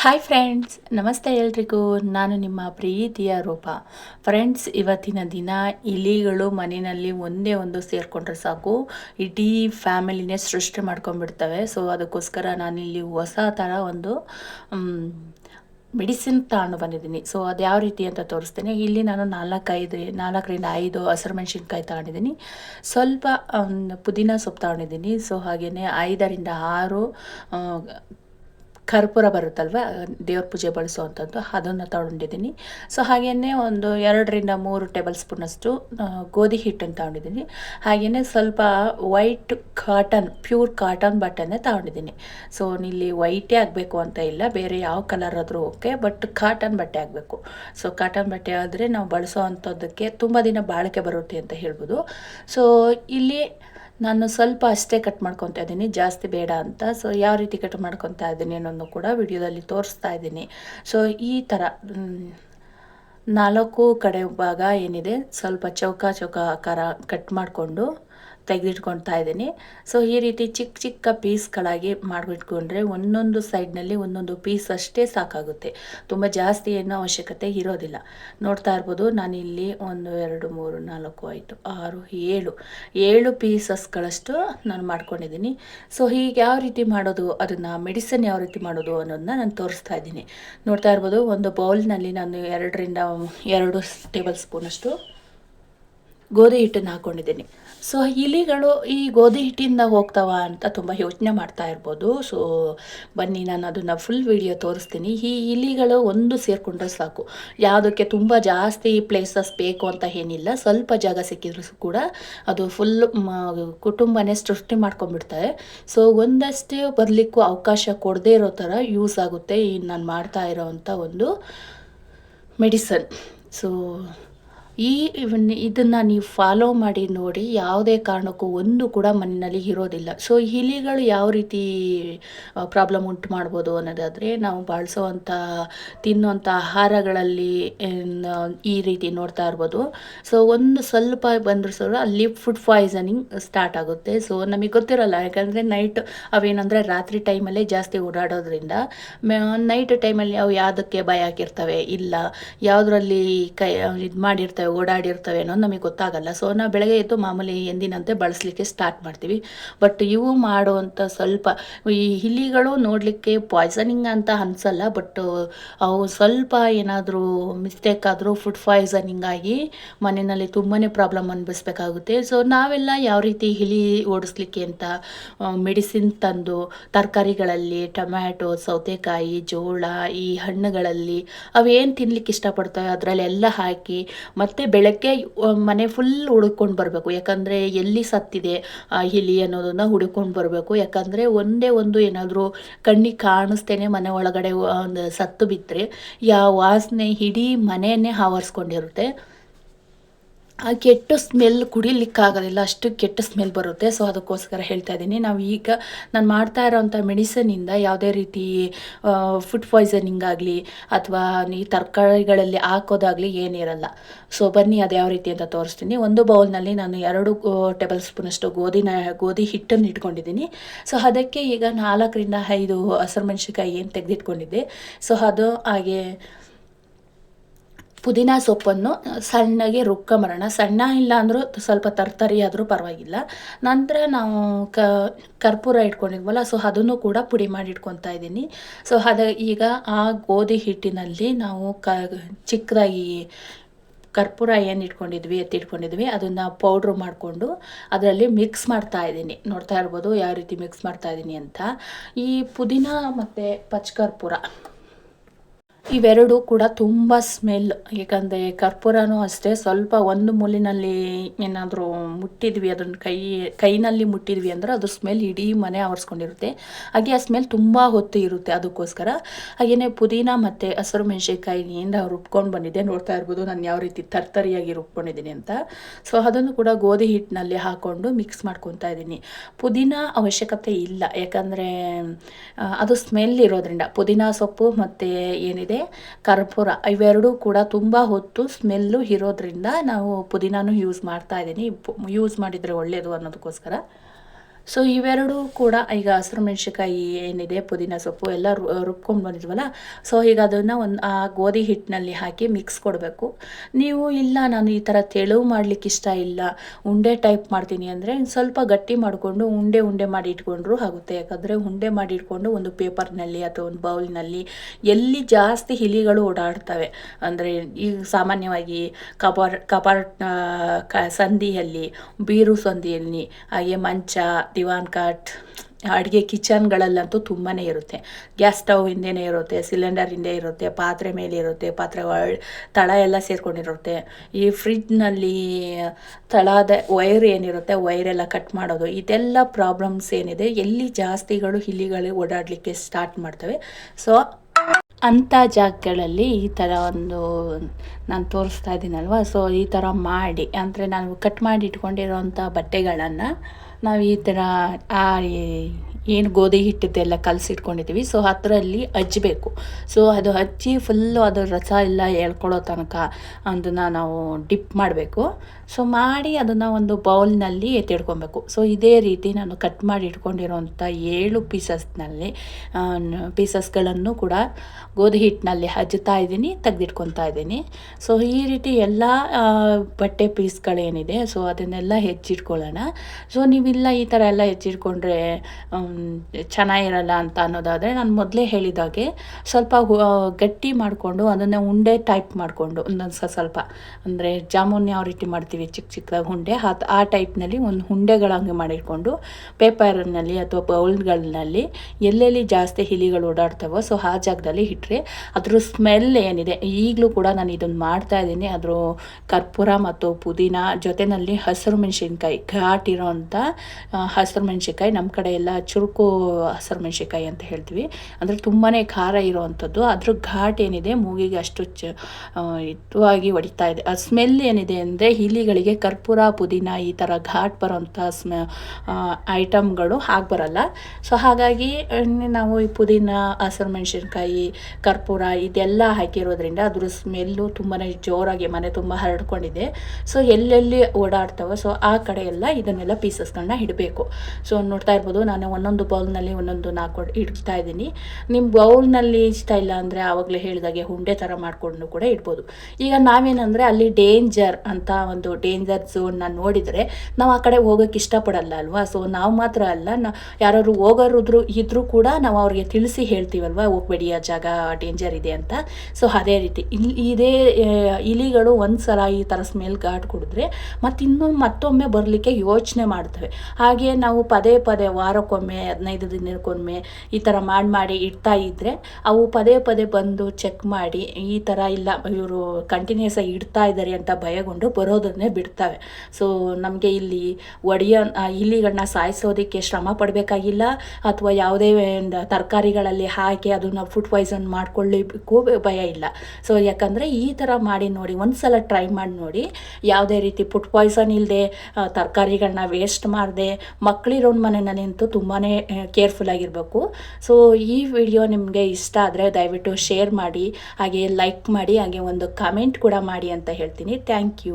Hi friends ನಮಸ್ತೆ ಎಲ್ರಿಗೂ. ನಾನು ನಿಮ್ಮ ಪ್ರೀತಿಯ ರೂಪ. ಫ್ರೆಂಡ್ಸ್ ಇವತ್ತಿನ ದಿನ ಇಲಿಗಳು ಮನೆಯಲ್ಲಿ ಒಂದೇ ಒಂದು ಸೇರಿಕೊಂಡ್ರೆ ಸಾಕು. ಇಡೀ ಫ್ಯಾಮಿಲಿನೇ ಸೃಷ್ಟಿ ಮಾಡ್ಕೊಂಡ್ಬಿಡ್ತವೆ. ಸೊ ಅದಕ್ಕೋಸ್ಕರ ನಾನಿಲ್ಲಿ ಹೊಸ ಥರ ಒಂದು ಮೆಡಿಸಿನ್ ತಗೊಂಡು ಬಂದಿದ್ದೀನಿ. ಸೊ ಅದು ಯಾವ ರೀತಿ ಅಂತ ತೋರಿಸ್ತೇನೆ. ಇಲ್ಲಿ ನಾನು ನಾಲ್ಕೈದು, ನಾಲ್ಕರಿಂದ ಐದು ಹಸಿರು ಮೆಣಸಿನ್ಕಾಯಿ ತಗೊಂಡಿದ್ದೀನಿ. ಸ್ವಲ್ಪ ಪುದೀನ ಸೊಪ್ಪು ತಗೊಂಡಿದ್ದೀನಿ. ಸೊ ಹಾಗೆಯೇ ಐದರಿಂದ ಆರು ಕರ್ಪೂರ ಬರುತ್ತಲ್ವ? ದೇವ್ರ ಪೂಜೆ ಬಳಸುವಂಥದ್ದು, ಅದನ್ನು ತಗೊಂಡಿದ್ದೀನಿ. ಸೊ ಹಾಗೆಯೇ ಒಂದು ಎರಡರಿಂದ ಮೂರು ಟೇಬಲ್ ಸ್ಪೂನಷ್ಟು ಗೋಧಿ ಹಿಟ್ಟನ್ನು ತಗೊಂಡಿದ್ದೀನಿ. ಹಾಗೆಯೇ ಸ್ವಲ್ಪ ವೈಟ್ ಕಾಟನ್, ಪ್ಯೂರ್ ಕಾಟನ್ ಬಟ್ಟೆನೇ ತಗೊಂಡಿದ್ದೀನಿ. ಸೊ ಇಲ್ಲಿ ವೈಟೇ ಆಗಬೇಕು ಅಂತ ಇಲ್ಲ, ಬೇರೆ ಯಾವ ಕಲರ್ ಆದರೂ ಓಕೆ, ಬಟ್ ಕಾಟನ್ ಬಟ್ಟೆ ಆಗಬೇಕು. ಸೊ ಕಾಟನ್ ಬಟ್ಟೆ ಆದರೆ ನಾವು ಬಳಸೋ ಅಂಥದ್ದಕ್ಕೆ ತುಂಬ ದಿನ ಬಾಳಿಕೆ ಬರುತ್ತೆ ಅಂತ ಹೇಳ್ಬೋದು. ಸೊ ಇಲ್ಲಿ ನಾನು ಸ್ವಲ್ಪ ಅಷ್ಟೇ ಕಟ್ ಮಾಡ್ಕೊತಾ ಇದ್ದೀನಿ. ಜಾಸ್ತಿ ಬೇಡ ಅಂತ. ಸೊ ಯಾವ ರೀತಿ ಕಟ್ ಮಾಡ್ಕೊತಾ ಇದ್ದೀನಿ ಅನ್ನೋದನ್ನು ಕೂಡ ವಿಡಿಯೋದಲ್ಲಿ ತೋರಿಸ್ತಾ ಇದ್ದೀನಿ. ಸೊ ಈ ಥರ ನಾಲ್ಕು ಕಡೆ ಭಾಗ ಏನಿದೆ, ಸ್ವಲ್ಪ ಚೌಕ ಚೌಕ ಆಕಾರ ಕಟ್ ಮಾಡಿಕೊಂಡು ತೆಗೆದಿಟ್ಕೊಳ್ತಾ ಇದ್ದೀನಿ. ಸೊ ಈ ರೀತಿ ಚಿಕ್ಕ ಚಿಕ್ಕ ಪೀಸ್ಗಳಾಗಿ ಮಾಡಿಬಿಟ್ಕೊಂಡ್ರೆ ಒಂದೊಂದು ಸೈಡ್ನಲ್ಲಿ ಒಂದೊಂದು ಪೀಸ್ ಅಷ್ಟೇ ಸಾಕಾಗುತ್ತೆ. ತುಂಬ ಜಾಸ್ತಿ ಏನೋ ಅವಶ್ಯಕತೆ ಇರೋದಿಲ್ಲ. ನೋಡ್ತಾ ಇರ್ಬೋದು, ನಾನಿಲ್ಲಿ ಒಂದು, ಎರಡು, ಮೂರು, ನಾಲ್ಕು, ಐದು, ಆರು, ಏಳು ಏಳು ಪೀಸಸ್ಗಳಷ್ಟು ನಾನು ಮಾಡ್ಕೊಂಡಿದ್ದೀನಿ. ಸೊ ಹೀಗೆ ಯಾವ ರೀತಿ ಮಾಡೋದು, ಅದನ್ನು ಮೆಡಿಸಿನ್ ಯಾವ ರೀತಿ ಮಾಡೋದು ಅನ್ನೋದನ್ನ ನಾನು ತೋರಿಸ್ತಾ ಇದ್ದೀನಿ. ನೋಡ್ತಾ ಇರ್ಬೋದು, ಒಂದು ಬೌಲ್ನಲ್ಲಿ ನಾನು ಎರಡರಿಂದ, ಎರಡು ಟೇಬಲ್ ಸ್ಪೂನಷ್ಟು ಗೋಧಿ ಹಿಟ್ಟನ್ನು ಹಾಕ್ಕೊಂಡಿದ್ದೀನಿ ಸೊ ಇಲಿಗಳು ಈ ಗೋಧಿ ಹಿಟ್ಟಿಂದ ಹೋಗ್ತಾವ ಅಂತ ತುಂಬ ಯೋಚನೆ ಮಾಡ್ತಾ ಇರ್ಬೋದು. ಸೊ ಬನ್ನಿ ನಾನು ಅದನ್ನು ಫುಲ್ ವಿಡಿಯೋ ತೋರಿಸ್ತೀನಿ. ಈ ಇಲಿಗಳು ಒಂದು ಸೇರಿಕೊಂಡ್ರೆ ಸಾಕು. ಯಾವುದಕ್ಕೆ ತುಂಬ ಜಾಸ್ತಿ ಪ್ಲೇಸಸ್ ಬೇಕು ಅಂತ ಏನಿಲ್ಲ. ಸ್ವಲ್ಪ ಜಾಗ ಸಿಕ್ಕಿದ್ರು ಕೂಡ ಅದು ಫುಲ್ ಕುಟುಂಬನೇ ಸೃಷ್ಟಿ ಮಾಡ್ಕೊಂಡ್ಬಿಡ್ತಾರೆ ಸೊ ಒಂದಷ್ಟೇ ಬರಲಿಕ್ಕೂ ಅವಕಾಶ ಕೊಡದೇ ಇರೋ ಥರ ಯೂಸ್ ಆಗುತ್ತೆ ಈ ನಾನು ಮಾಡ್ತಾ ಇರೋವಂಥ ಒಂದು ಮೆಡಿಸನ್ ಸೊ ಈ ಇದನ್ನು ನೀವು ಫಾಲೋ ಮಾಡಿ ನೋಡಿ ಯಾವುದೇ ಕಾರಣಕ್ಕೂ ಒಂದು ಕೂಡ ಮನೆಯಲ್ಲಿ ಇರೋದಿಲ್ಲ. ಸೊ ಇಲಿಗಳು ಯಾವ ರೀತಿ ಪ್ರಾಬ್ಲಮ್ ಉಂಟು ಮಾಡ್ಬೋದು ಅನ್ನೋದಾದರೆ ನಾವು ಬಳಸೋವಂಥ ತಿನ್ನುವಂಥ ಆಹಾರಗಳಲ್ಲಿ ಈ ರೀತಿ ನೋಡ್ತಾ ಇರ್ಬೋದು. ಸೊ ಒಂದು ಸ್ವಲ್ಪ ಬಂದರೂ ಸಹ ಅಲ್ಲಿ ಫುಡ್ ಪಾಯ್ಸನಿಂಗ್ ಸ್ಟಾರ್ಟ್ ಆಗುತ್ತೆ. ಸೊ ನಮಗೆ ಗೊತ್ತಿರಲ್ಲ, ಯಾಕಂದರೆ ನೈಟ್ ಅವೇನಂದರೆ ರಾತ್ರಿ ಟೈಮಲ್ಲೇ ಜಾಸ್ತಿ ಓಡಾಡೋದ್ರಿಂದ ನೈಟ್ ಟೈಮಲ್ಲಿ ಅವು ಯಾವುದಕ್ಕೆ ಭಯ ಹಾಕಿರ್ತವೆ? ಇಲ್ಲ. ಯಾವುದರಲ್ಲಿ ಕೈ, ಇದು ಮಾಡಿರ್ತವೆ? ಓಡಾಡಿರ್ತವೆ ಅನ್ನೋದು ನಮಗೆ ಗೊತ್ತಾಗಲ್ಲ. ಸೊ ನಾವು ಬೆಳಗ್ಗೆ ಎದ್ದು ಮಾಮೂಲಿ ಎಂದಿನಂತೆ ಬಳಸಲಿಕ್ಕೆ ಸ್ಟಾರ್ಟ್ ಮಾಡ್ತೀವಿ. ಬಟ್ ಇವು ಮಾಡುವಂಥ ಸ್ವಲ್ಪ, ಈ ಇಲಿಗಳು ನೋಡಲಿಕ್ಕೆ ಪಾಯ್ಸನಿಂಗ್ ಅಂತ ಅನ್ಸಲ್ಲ ಬಟ್ ಅವು ಸ್ವಲ್ಪ ಏನಾದರೂ ಮಿಸ್ಟೇಕ್ ಆದರೂ ಫುಡ್ ಪಾಯ್ಸನಿಂಗ್ ಆಗಿ ಮನೆಯಲ್ಲಿ ತುಂಬಾ ಪ್ರಾಬ್ಲಮ್ ಅನ್ಭವಿಸ್ಬೇಕಾಗುತ್ತೆ. ಸೊ ನಾವೆಲ್ಲ ಯಾವ ರೀತಿ ಇಲಿ ಓಡಿಸ್ಲಿಕ್ಕೆ ಅಂತ ಮೆಡಿಸಿನ್ ತಂದು ತರಕಾರಿಗಳಲ್ಲಿ ಟೊಮ್ಯಾಟೊ ಸೌತೆಕಾಯಿ, ಜೋಳ, ಈ ಹಣ್ಣುಗಳಲ್ಲಿ ಅವೇನು ತಿನ್ಲಿಕ್ಕೆ ಇಷ್ಟಪಡ್ತವೆ ಅದರಲ್ಲೆಲ್ಲ ಹಾಕಿ, ಮತ್ತು ಬೆಳಗ್ಗೆ ಆ, ಮನೆ ಫುಲ್ ಹುಡುಕೊಂಡು ಬರಬೇಕು. ಯಾಕಂದರೆ ಎಲ್ಲಿ ಸತ್ತಿದೆ ಇಲಿ ಅನ್ನೋದನ್ನು ಹುಡುಕೊಂಡು ಬರಬೇಕು. ಯಾಕಂದರೆ ಒಂದೇ ಒಂದು ಏನಾದರೂ ಕಣ್ಣಿಗೆ ಕಾಣಿಸ್ತೇನೆ ಮನೆ ಒಳಗಡೆ ಒಂದು ಸತ್ತು ಬಿದ್ದರೆ ಯಾವ ವಾಸನೆ ಇಡೀ ಮನೆಯನ್ನೇ ಆವರಿಸ್ಕೊಂಡಿರುತ್ತೆ. ಆ ಕೆಟ್ಟ ಸ್ಮೆಲ್ ಕುಡಿಲಿಕ್ಕಾಗೋದಿಲ್ಲ, ಅಷ್ಟು ಕೆಟ್ಟ ಸ್ಮೆಲ್ ಬರುತ್ತೆ. ಸೊ ಅದಕ್ಕೋಸ್ಕರ ಹೇಳ್ತಾ ಇದ್ದೀನಿ. ನಾವು ಈಗ ನಾನು ಮಾಡ್ತಾ ಇರೋವಂಥ ಮೆಡಿಸನಿಂದ ಯಾವುದೇ ರೀತಿ ಫುಡ್ ಪಾಯ್ಸನಿಂಗ್ ಆಗಲಿ ಅಥವಾ ಈ ತರಕಾರಿಗಳಲ್ಲಿ ಹಾಕೋದಾಗಲಿ ಏನಿರಲ್ಲ ಸೊ ಬನ್ನಿ, ಅದು ಯಾವ ರೀತಿ ಅಂತ ತೋರಿಸ್ತೀನಿ. ಒಂದು ಬೌಲ್ನಲ್ಲಿ ನಾನು ಎರಡು ಟೇಬಲ್ ಸ್ಪೂನಷ್ಟು ಗೋಧಿನ, ಗೋಧಿ ಹಿಟ್ಟನ್ನು ಇಟ್ಕೊಂಡಿದ್ದೀನಿ. ಸೊ ಅದಕ್ಕೆ ಈಗ ನಾಲ್ಕರಿಂದ ಐದು ಹಸಿರು ಮೆಣಸಿನ್ಕಾಯಿ ಏನು ತೆಗೆದಿಟ್ಕೊಂಡಿದ್ದೆ. ಸೊ ಅದು ಹಾಗೆ ಪುದೀನ ಸೊಪ್ಪನ್ನು ಸಣ್ಣಗೆ ರುಬ್ಕೊಂಬರೋಣ ಸಣ್ಣ ಇಲ್ಲ ಅಂದರೂ ಸ್ವಲ್ಪ ತರ್ತರಿ ಆದರೂ ಪರವಾಗಿಲ್ಲ. ನಂತರ ನಾವು ಕ, ಕರ್ಪೂರ ಇಟ್ಕೊಂಡಿದ್ವಲ್ಲ, ಸೊ ಅದನ್ನು ಕೂಡ ಪುಡಿ ಮಾಡಿ ಇಟ್ಕೊತಾ ಇದ್ದೀನಿ. ಸೊ ಅದ ಈಗ ಆ ಗೋಧಿ ಹಿಟ್ಟಿನಲ್ಲಿ ನಾವು ಕ, ಚಿಕ್ಕದಾಗಿ ಕರ್ಪೂರ ಏನು ಇಟ್ಕೊಂಡಿದ್ವಿ, ಎತ್ತಿಟ್ಕೊಂಡಿದ್ವಿ, ಅದನ್ನು ಪೌಡ್ರ್ ಮಾಡಿಕೊಂಡು ಅದರಲ್ಲಿ ಮಿಕ್ಸ್ ಮಾಡ್ತಾ ಇದ್ದೀನಿ. ನೋಡ್ತಾ ಇರ್ಬೋದು ಯಾವ ರೀತಿ ಮಿಕ್ಸ್ ಮಾಡ್ತಾ ಇದ್ದೀನಿ ಅಂತ. ಈ ಪುದೀನ ಮತ್ತು ಪಚ್ಕರ್ಪೂರ ಇವೆರಡು ಕೂಡ ತುಂಬ ಸ್ಮೆಲ್ ಏಕೆಂದರೆ ಕರ್ಪೂರನೂ ಅಷ್ಟೇ, ಸ್ವಲ್ಪ ಒಂದು ಮೂಲಿನಲ್ಲಿ ಏನಾದರೂ ಮುಟ್ಟಿದ್ವಿ, ಅದನ್ನು ಕೈ, ಕೈನಲ್ಲಿ ಮುಟ್ಟಿದ್ವಿ ಅಂದ್ರೆ ಅದು ಸ್ಮೆಲ್ ಇಡೀ ಮನೆ ಆವರಿಸ್ಕೊಂಡಿರುತ್ತೆ. ಹಾಗೆ ಆ ಸ್ಮೆಲ್ ತುಂಬ ಹೊತ್ತು ಇರುತ್ತೆ ಅದಕ್ಕೋಸ್ಕರ. ಹಾಗೆಯೇ ಪುದೀನ ಮತ್ತು ಹಸಿರು ಮೆಣಸಿನ್ಕಾಯಿ ಅವ್ರು ರುಬ್ಕೊಂಡು ಬಂದಿದ್ದೆ. ನೋಡ್ತಾ ಇರ್ಬೋದು ನಾನು ಯಾವ ರೀತಿ ತರ್ತರಿಯಾಗಿ ರುಬ್ಕೊಂಡಿದ್ದೀನಿ ಅಂತ. ಸೊ ಅದನ್ನು ಕೂಡ ಗೋಧಿ ಹಿಟ್ಟಿನಲ್ಲಿ ಹಾಕ್ಕೊಂಡು ಮಿಕ್ಸ್ ಮಾಡ್ಕೊತಾ ಇದ್ದೀನಿ. ಪುದೀನ ಅವಶ್ಯಕತೆ ಇಲ್ಲ. ಯಾಕಂದರೆ ಅದು ಸ್ಮೆಲ್ ಇರೋದ್ರಿಂದ. ಪುದೀನ ಸೊಪ್ಪು ಮತ್ತು ಏನಿದೆ? ಕರ್ಪೂರ ಇವೆರಡೂ ಕೂಡ ತುಂಬ ಹೊತ್ತು ಸ್ಮೆಲ್ಲು ಇರೋದ್ರಿಂದ ನಾವು ಪುದೀನಾನು ಯೂಸ್ ಮಾಡ್ತಾ ಇದ್ದೀನಿ. ಯೂಸ್ ಮಾಡಿದರೆ ಒಳ್ಳೆಯದು ಅನ್ನೋದಕ್ಕೋಸ್ಕರ. ಸೊ ಇವೆರಡೂ ಕೂಡ ಈಗ ಹಸಿರು ಮೆಣಸಿಕಾಯಿ ಏನಿದೆ, ಪುದೀನ ಸೊಪ್ಪು ಎಲ್ಲ ರುಬ್ಕೊಂಡು ಬಂದಿದ್ವಲ್ಲ? ಸೊ ಈಗ ಅದನ್ನು ಒಂದು, ಆ ಗೋಧಿ ಹಿಟ್ಟಿನಲ್ಲಿ ಹಾಕಿ ಮಿಕ್ಸ್ ಕೊಡಬೇಕು. ನೀವು ಇಲ್ಲ, ನಾನು ಈ ಥರ ತೆಳು ಮಾಡಲಿಕ್ಕೆ ಇಷ್ಟ ಇಲ್ಲ, ಉಂಡೆ ಟೈಪ್ ಮಾಡ್ತೀನಿ ಅಂದರೆ ಸ್ವಲ್ಪ ಗಟ್ಟಿ ಮಾಡಿಕೊಂಡು ಉಂಡೆ ಉಂಡೆ ಮಾಡಿ ಇಟ್ಕೊಂಡ್ರು ಆಗುತ್ತೆ. ಯಾಕಂದರೆ ಉಂಡೆ ಮಾಡಿ ಇಟ್ಕೊಂಡು ಒಂದು ಪೇಪರ್ನಲ್ಲಿ ಅಥವಾ ಒಂದು ಬೌಲ್ನಲ್ಲಿ ಎಲ್ಲಿ ಜಾಸ್ತಿ ಹಿಲಿಗಳು ಓಡಾಡ್ತವೆ, ಅಂದರೆ ಈಗ ಸಾಮಾನ್ಯವಾಗಿ ಕಪಾಟ್ ಕಪಾಟ್ ಸಂದಿಯಲ್ಲಿ, ಬೀರು ಸಂದಿಯಲ್ಲಿ, ಹಾಗೆ ಮಂಚ ದಿವಾನ್ ಕಾಟ್, ಅಡುಗೆ ಕಿಚನ್ಗಳಲ್ಲಂತೂ ತುಂಬಾ ಇರುತ್ತೆ. ಗ್ಯಾಸ್ ಸ್ಟವ್ ಹಿಂದೆನೇ ಇರುತ್ತೆ, ಸಿಲಿಂಡರ್ ಹಿಂದೆ ಇರುತ್ತೆ, ಪಾತ್ರೆ ಮೇಲೆ ಇರುತ್ತೆ, ಪಾತ್ರೆ ತಳ ಎಲ್ಲ ಸೇರ್ಕೊಂಡಿರುತ್ತೆ. ಈ ಫ್ರಿಡ್ಜ್ನಲ್ಲಿ ತಳದ ವೈರ್ ಏನಿರುತ್ತೆ ವೈರೆಲ್ಲ ಕಟ್ ಮಾಡೋದು, ಇದೆಲ್ಲ ಪ್ರಾಬ್ಲಮ್ಸ್ ಏನಿದೆ, ಎಲ್ಲಿ ಜಾಸ್ತಿಗಳು ಇಲಿಗಳು ಓಡಾಡಲಿಕ್ಕೆ ಸ್ಟಾರ್ಟ್ ಮಾಡ್ತವೆ. ಸೊ, ಅಂಥ ಜಾಗಗಳಲ್ಲಿ ಈ ಥರ ಒಂದು ನಾನು ತೋರಿಸ್ತಾ ಇದ್ದೀನಲ್ವ? ಸೊ, ಈ ಥರ ಮಾಡಿ, ಅಂದರೆ ನಾನು ಕಟ್ ಮಾಡಿ ಇಟ್ಕೊಂಡಿರೋಂಥ ಬಟ್ಟೆಗಳನ್ನು ನಾವು ಈ ಥರ ಆ ಏನು ಗೋಧಿ ಹಿಟ್ಟಿದ್ದೆಲ್ಲ ಕಲಸಿಟ್ಕೊಂಡಿದ್ದೀವಿ. ಸೊ ಅದರಲ್ಲಿ ಹಚ್ಚಬೇಕು ಸೊ ಅದು ಹಚ್ಚಿ ಫುಲ್ಲು ಅದರ ರಸ ಎಲ್ಲ ಹೇಳ್ಕೊಳ್ಳೋ ತನಕ ಅದನ್ನು ನಾವು ಡಿಪ್ ಮಾಡಬೇಕು. ಸೊ ಮಾಡಿ ಅದನ್ನು ಒಂದು ಬೌಲ್ನಲ್ಲಿ ಎತ್ತಿಡ್ಕೊಬೇಕು ಸೊ ಇದೇ ರೀತಿ ನಾನು ಕಟ್ ಮಾಡಿ ಇಟ್ಕೊಂಡಿರುವಂಥ ಏಳು ಪೀಸಸ್ನಲ್ಲಿ ಪೀಸಸ್ಗಳನ್ನು ಕೂಡ ಗೋಧಿ ಹಿಟ್ಟಿನಲ್ಲಿ ಹಚ್ಚುತ್ತಾ ಇದ್ದೀನಿ, ತೆಗೆದಿಟ್ಕೊತಾ ಇದ್ದೀನಿ. ಸೊ ಈ ರೀತಿ ಎಲ್ಲ ಬಟ್ಟೆ ಪೀಸ್ಗಳೇನಿದೆ ಸೊ ಅದನ್ನೆಲ್ಲ ಹೆಚ್ಚಿಟ್ಕೊಳ್ಳೋಣ. ಸೊ ನೀವಿಲ್ಲ ಈ ಥರ ಎಲ್ಲ ಹೆಚ್ಚಿಟ್ಕೊಂಡ್ರೆ ಚೆನ್ನಾಗಿರಲ್ಲ ಅಂತ ಅನ್ನೋದಾದರೆ ನಾನು ಮೊದಲೇ ಹೇಳಿದಾಗೆ ಸ್ವಲ್ಪ ಗಟ್ಟಿ ಮಾಡಿಕೊಂಡು ಅದನ್ನು ಉಂಡೆ ಟೈಪ್ ಮಾಡಿಕೊಂಡು ಒಂದೊಂದು ಸ್ವಲ್ಪ. ಅಂದರೆ ಜಾಮೂನ್ ಯಾವ ರೀತಿ ಮಾಡ್ತೀವಿ ಚಿಕ್ಕ ಚಿಕ್ಕದಾಗಿ ಉಂಡೆ, ಆ ಟೈಪ್ನಲ್ಲಿ ಒಂದು ಉಂಡೆಗಳಂಗೆ ಮಾಡಿಟ್ಕೊಂಡು ಪೇಪರ್ನಲ್ಲಿ ಅಥವಾ ಬೌಲ್ಗಳಲ್ಲಿ ಎಲ್ಲೆಲ್ಲಿ ಜಾಸ್ತಿ ಹಿಲಿಗಳು ಓಡಾಡ್ತವೋ, ಸೊ ಆ ಜಾಗದಲ್ಲಿ ಇಟ್ಟರೆ ಅದ್ರ ಸ್ಮೆಲ್ ಏನಿದೆ. ಈಗಲೂ ಕೂಡ ನಾನು ಇದನ್ನು ಮಾಡ್ತಾ ಇದ್ದೀನಿ. ಅದ್ರ ಕರ್ಪೂರ ಮತ್ತು ಪುದೀನ ಜೊತೆಯಲ್ಲಿ ಹಸಿರು ಮೆಣಸಿನ್ಕಾಯಿ ಘಾಟ್ ಇರೋವಂಥ ಹಸಿರು ಮೆಣಸಿನ್ಕಾಯಿ ನಮ್ಮ ಕಡೆ ಎಲ್ಲ ಚುರುಕು ಹಸಿರು ಮೆಣಸಿನ್ಕಾಯಿ ಅಂತ ಹೇಳ್ತೀವಿ. ಅಂದರೆ ತುಂಬಾ ಖಾರ ಇರೋವಂಥದ್ದು. ಅದ್ರ ಘಾಟ್ ಏನಿದೆ, ಮೂಗಿಗೆ ಅಷ್ಟು ಚ ಹೊಡಿತಾ ಇದೆ. ಆ ಸ್ಮೆಲ್ ಏನಿದೆ ಅಂದರೆ ಇಲಿಗಳಿಗೆ ಕರ್ಪೂರ, ಪುದೀನ ಈ ಥರ ಘಾಟ್ ಬರೋಂಥ ಸ್ಮೆ ಐಟಮ್ಗಳು ಹಾಗೆ ಬರಲ್ಲ. ಸೊ ಹಾಗಾಗಿ ನಾವು ಈ ಪುದೀನ, ಹಸಿರು ಮೆಣಸಿನ್ಕಾಯಿ, ಕರ್ಪೂರ ಇದೆಲ್ಲ ಹಾಕಿರೋದ್ರಿಂದ ಅದ್ರ ಸ್ಮೆಲ್ಲು ತುಂಬಾ ಜೋರಾಗಿ ಮನೆ ತುಂಬ ಹರಡ್ಕೊಂಡಿದೆ. ಸೊ ಎಲ್ಲೆಲ್ಲಿ ಓಡಾಡ್ತಾವೋ ಸೊ ಆ ಕಡೆ ಎಲ್ಲ ಇದನ್ನೆಲ್ಲ ಪೀಸಸ್ಗಳನ್ನ ಇಡಬೇಕು. ಸೊ ನೋಡ್ತಾ ಇರ್ಬೋದು, ನಾನು ಒಂದೊಂದು ಬೌಲ್ನಲ್ಲಿ ಒಂದೊಂದು ನಾಲ್ಕು ಇಡ್ತಾ ಇದ್ದೀನಿ. ನಿಮ್ಮ ಬೌಲ್ನಲ್ಲಿ ಇಷ್ಟ ಇಲ್ಲ ಅಂದರೆ ಆವಾಗಲೇ ಹೇಳಿದಾಗೆ ಹುಂಡೆ ಥರ ಮಾಡಿಕೊಂಡು ಕೂಡ ಇಡ್ಬೋದು. ಈಗ ನಾವೇನಂದರೆ ಅಲ್ಲಿ ಡೇಂಜರ್ ಅಂತ ಒಂದು ಡೇಂಜರ್ ಝೋನ್ನ ನೋಡಿದರೆ ನಾವು ಆ ಕಡೆ ಹೋಗೋಕ್ಕೆ ಇಷ್ಟಪಡಲ್ಲ ಅಲ್ವಾ? ಸೊ ನಾವು ಮಾತ್ರ ಅಲ್ಲ, ನಾ ಯಾರು ಹೋಗೋರಿದ್ರು ಇದ್ರೂ ಕೂಡ ನಾವು ಅವ್ರಿಗೆ ತಿಳಿಸಿ ಹೇಳ್ತೀವಲ್ವ, ಹೋಗ್ಬೇಡಿ ಆ ಜಾಗ, ಡೇಂಜರ್ ಇದೆ ಅಂತ. ಸೊ ಅದೇ ರೀತಿ ಇಲ್ಲಿ ಇದೇ ಇಲಿಗಳು ಒಂದು ಸಲ ಈ ಥರ ಸ್ಮೆಲ್ ಘಾಟ್ ಕುಡಿದ್ರೆ ಮತ್ತಿನ್ನೂ ಮತ್ತೊಮ್ಮೆ ಬರಲಿಕ್ಕೆ ಯೋಚನೆ ಮಾಡ್ತವೆ. ಹಾಗೆ ನಾವು ಪದೇ ಪದೇ ವಾರಕ್ಕೊಮ್ಮೆ ಹದಿನೈದು ದಿನಕ್ಕೊಮ್ಮೆ ಈ ಥರ ಮಾಡಿ ಮಾಡಿ ಇಡ್ತಾ ಇದ್ದರೆ ಅವು ಪದೇ ಪದೇ ಬಂದು ಚೆಕ್ ಮಾಡಿ ಈ ಥರ ಇಲ್ಲ ಇವರು ಕಂಟಿನ್ಯೂಸ್ ಆಗಿ ಇಡ್ತಾ ಇದ್ದಾರೆ ಅಂತ ಭಯಗೊಂಡು ಬರೋದನ್ನೇ ಬಿಡ್ತವೆ. ಸೊ ನಮಗೆ ಇಲ್ಲಿ ಒಡೆಯ ಇಲಿಗಳನ್ನ ಸಾಯಿಸೋದಕ್ಕೆ ಶ್ರಮ ಪಡಬೇಕಾಗಿಲ್ಲ ಅಥವಾ ಯಾವುದೇ ತರಕಾರಿಗಳಲ್ಲಿ ಹಾಕಿ ಅದನ್ನು ಫುಡ್ ಪಾಯ್ಸನ್ ಮಾಡ್ಕೊಳ್ಳಿಕ್ಕೂ ಭಯ ಇಲ್ಲ. ಸೊ ಯಾಕಂದರೆ ಈ ಥರ ಮಾಡಿ ನೋಡಿ ಒಂದು ಸಲ ಟ್ರೈ ಮಾಡಿ ನೋಡಿ, ಯಾವುದೇ ರೀತಿ ಫುಡ್ ಪಾಯ್ಸನ್ ಇಲ್ಲದೆ ತರಕಾರಿಗಳನ್ನ ವೇಸ್ಟ್ ಮಾಡದೆ ಮಕ್ಕಳಿರೋ ಮನೆಯಲ್ಲಂತೂ ತುಂಬಾ ಕೇರ್ಫುಲ್ ಆಗಿರಬೇಕು. ಸೊ ಈ ವಿಡಿಯೋ ನಿಮಗೆ ಇಷ್ಟ ಆದರೆ ದಯವಿಟ್ಟು ಶೇರ್ ಮಾಡಿ, ಹಾಗೆ ಲೈಕ್ ಮಾಡಿ, ಹಾಗೆ ಒಂದು ಕಮೆಂಟ್ ಕೂಡ ಮಾಡಿ ಅಂತ ಹೇಳ್ತೀನಿ. Thank you